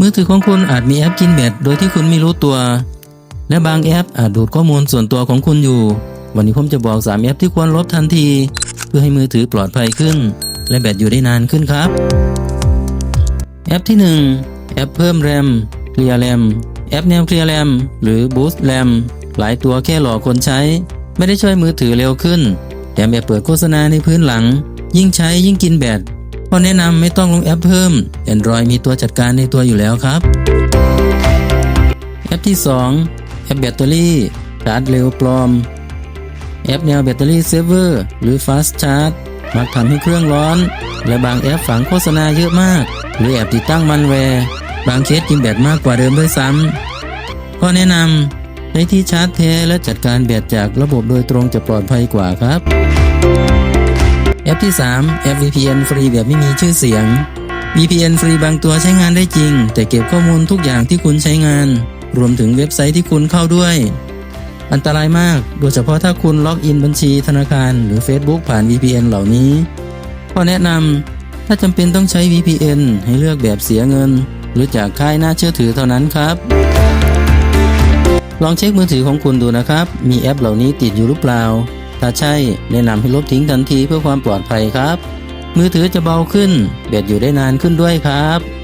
มือถือของคุณอาจมีแอปกินแบตโดยที่คุณไม่รู้ตัว และบางแอปอาจดูดข้อมูลส่วนตัวของคุณอยู่ วันนี้ผมจะบอก 3 แอปที่ควรลบทันที เพื่อให้มือถือปลอดภัยขึ้น และแบตอยู่ได้นานขึ้นครับ แอปที่ 1 แอปเพิ่มแรม Clear RAM แอปแนว Clear RAM หรือ Boost RAM หลายตัวแค่หลอกคนใช้ ไม่ได้ช่วยมือถือเร็วขึ้นแถมแอบเปิดโฆษณาในพื้นหลัง ยิ่งใช้ยิ่งกินแบต เพราแนะนำไม่ต้องลงแอปเพิ่ม Android มีตัวจัดการในตัวอยู่แล้วครับ แอปที่ 2 แอปแบตเตอรี่ชาร์จเร็วปลอม แอปแนวแบตเตอรี่เซฟเวอร์หรือ Fast Charge มักทำให้เครื่องร้อน และบางแอปฝังโฆษณาเยอะมาก หรือแอบติดตั้งมันแวร์ บางเคสกินแบตมากกว่าเดิมด้วยซ้ำก็แนะนำใช้ที่ชาร์จแท้และจัดการแบตจากระบบโดยตรงจะปลอดภัยกว่าครับ แอปที่ 3 แอป VPN ฟรีแบบไม่มีชื่อเสียง VPN ฟรีบางตัวใช้งานได้จริง แต่เก็บข้อมูลทุกอย่างที่คุณใช้งาน รวมถึงเว็บไซต์ที่คุณเข้าด้วย อันตรายมาก โดยเฉพาะถ้าคุณล็อกอินบัญชีธนาคารหรือ Facebook ผ่าน VPN เหล่านี้ข้อแนะนำถ้าจำเป็นต้องใช้ VPN ให้เลือกแบบเสียเงิน หรือจากค่ายน่าเชื่อถือเท่านั้นครับ ลองเช็คมือถือของคุณดูนะครับ มีแอปเหล่านี้ติดอยู่หรือเปล่า ถ้าใช่แนะนำให้ลบทิ้งทันทีเพื่อความปลอดภัยครับ มือถือจะเบาขึ้นแบตอยู่ได้นานขึ้นด้วยครับ